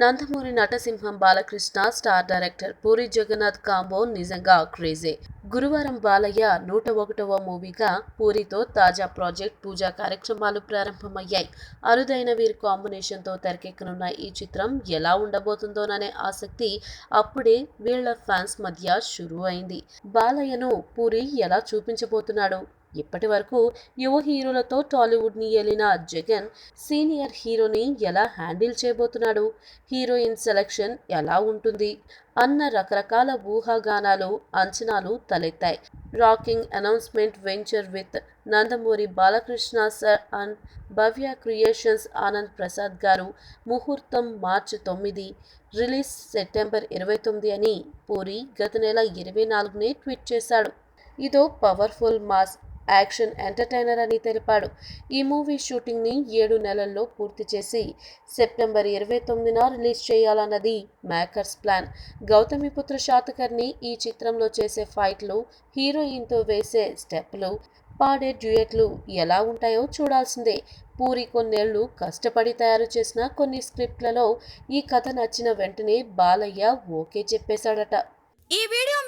Nandamuri నటసింహం Balakrishna star director Puri Jagannadh combo నిజంగా క్రేజే. గురువారం బాలయ్య నూట ఒకటవ మూవీగా పూరితో తాజా ప్రాజెక్ట్ పూజా కార్యక్రమాలు ప్రారంభమయ్యాయి. అరుదైన వీరి కాంబినేషన్తో తెరకెక్కనున్న ఈ చిత్రం ఎలా ఉండబోతుందోననే ఆసక్తి అప్పుడే వీళ్ళ ఫ్యాన్స్ మధ్య షురు అయింది బాలయ్యను పూరి ఎలా చూపించబోతున్నాడు? ఇప్పటి వరకు యువ హీరోలతో టాలీవుడ్ని ఏలిన జగన్ సీనియర్ హీరోని ఎలా హ్యాండిల్ చేయబోతున్నాడు? హీరోయిన్ సెలక్షన్ ఎలా ఉంటుంది? అన్న రకరకాల ఊహాగానాలు అంచనాలు తలెత్తాయి. Rocking announcement venture with Nandamuri Balakrishna sir and Bhavya creations Anand Prasad గారు ముహూర్తం మార్చి తొమ్మిది రిలీజ్ సెప్టెంబర్ ఇరవై తొమ్మిది అని పూరి గత నెల ఇరవై నాలుగునే ట్వీట్ చేశాడు. ఇదో పవర్ఫుల్ మాస్ యాక్షన్ ఎంటర్టైనర్ అని తెలిపాడు. ఈ మూవీ షూటింగ్ని ఏడు నెలల్లో పూర్తి చేసి సెప్టెంబర్ ఇరవై తొమ్మిదిన రిలీజ్ చేయాలన్నది మేకర్స్ ప్లాన్. గౌతమిపుత్ర శాతకర్ని ఈ చిత్రంలో చేసే ఫైట్లు హీరోయిన్తో వేసే స్టెప్లు పాడే డ్యూయట్లు ఎలా ఉంటాయో చూడాల్సిందే. పూరి కొన్నేళ్ళు కష్టపడి తయారు చేసిన కొన్ని స్క్రిప్ట్లలో ఈ కథ నచ్చిన వెంటనే బాలయ్య ఓకే చెప్పేశాడట. ఈ వీడియో